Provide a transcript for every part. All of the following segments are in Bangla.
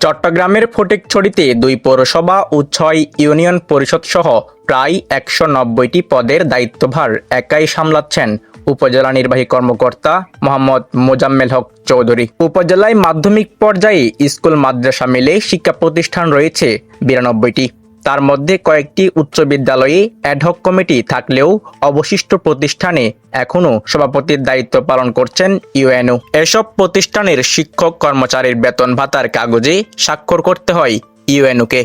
চট্টগ্রামের ফটিকছড়িতে দুই পৌরসভা ও ছয় ইউনিয়ন পরিষদ সহ প্রায় একশো নব্বইটি পদের দায়িত্বভার একাই সামলাচ্ছেন উপজেলা নির্বাহী কর্মকর্তা মোহাম্মদ মোজাম্মেল হক চৌধুরী। উপজেলায় মাধ্যমিক পর্যায়ে স্কুল, মাদ্রাসা মিলে শিক্ষা প্রতিষ্ঠান রয়েছে বিরানব্বইটি। তার মধ্যে কয়েকটি উচ্চ বিদ্যালয়ে অ্যাডহক কমিটি থাকলেও অবশিষ্ট প্রতিষ্ঠানে এখনও সভাপতির দায়িত্ব পালন করছেন ইউএনও। এসব প্রতিষ্ঠানের শিক্ষক কর্মচারীর বেতন ভাতার কাগজে স্বাক্ষর করতে হয় ইউএনওকে।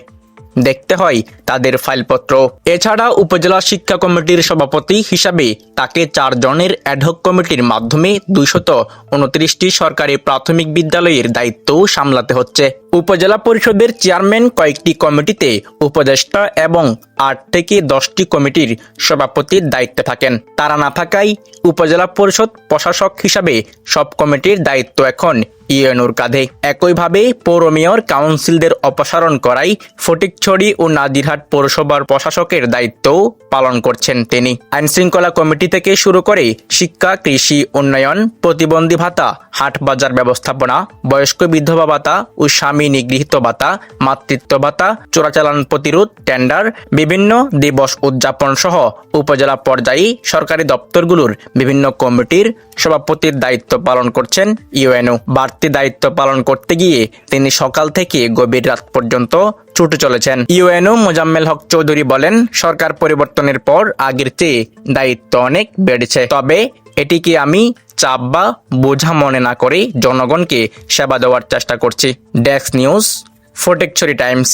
দেখতে হয় তাদের ফাইলপত্র। এছাড়া উপজেলা শিক্ষা কমিটির সভাপতি হিসাবে তাকে চারজনের অ্যাডহক কমিটির মাধ্যমে দুইশত উনত্রিশটি সরকারি প্রাথমিক বিদ্যালয়ের দায়িত্বও সামলাতে হচ্ছে। উপজেলা পরিষদের চেয়ারম্যান কয়েকটি কমিটিতে উপদেষ্টা এবং আট থেকে দশটি কমিটির সভাপতির দায়িত্বে থাকেন। তারা না থাকায় উপজেলা পরিষদ প্রশাসক হিসাবে সব কমিটির দায়িত্ব এখন ইউএনওর কাঁধে। একইভাবে পৌর মেয়র, কাউন্সিলদের অপসারণ করাই ফটিকছড়ি ও নাদিরহাট পৌরসভার প্রশাসকের দায়িত্বও পালন করছেন তিনি। আইনশৃঙ্খলা কমিটি থেকে শুরু করে শিক্ষা, কৃষি, উন্নয়ন, প্রতিবন্ধী ভাতা, হাট বাজার ব্যবস্থাপনা, বয়স্ক বিধবা ভাতা ও স্বামী নিগৃহীত ভাতা, মাতৃত্ব ভাতা, চোরাচালান প্রতিরোধ, টেন্ডার, বিভিন্ন দিবস উদযাপন সহ উপজেলা পর্যায়ে সরকারি দপ্তরগুলোর বিভিন্ন কমিটির সভাপতির দায়িত্ব পালন করছেন ইউএনও। বাড়তি দায়িত্ব পালন করতে গিয়ে তিনি সকাল থেকে গভীর রাত পর্যন্ত ছুটে চলেছেন। ইউএনও মোজাম্মেল হক চৌধুরী বলেন, সরকার পরিবর্তনের পর আগের চেয়ে দায়িত্ব অনেক বেড়েছে। তবে এটিকে আমি চাপ বা বোঝা মনে না করে জনগণকে সেবা দেওয়ার চেষ্টা করছি। Desk news, Fotekchhari times.